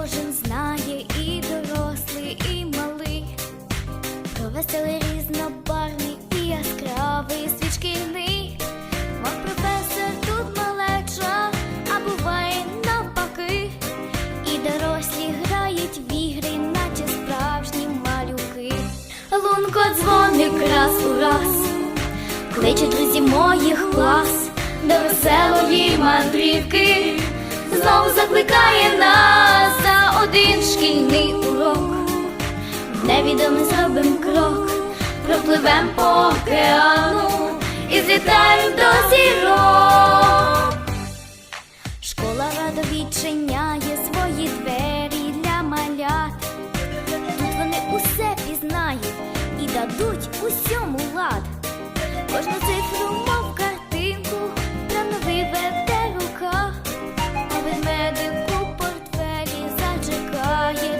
кожен знає і дорослий, і малий, про веселий різнобарний і яскравий світ шкільний. Мов професор тут малеча, а буває навпаки, і дорослі грають в ігри, наче справжні малюки. Лунко дзвоник раз у раз, кличе друзі моїх клас, до веселої мандрівки. Знов Невідомий зробим крок, пропливем по океану і злітаєм до зірок. Школа радо відчиняє свої двері для малят. Тут вони усе пізнають і дадуть усьому лад. Кожну цифру, мов картинку, плановий веде рука, а ведмедик у портфелі зачекає.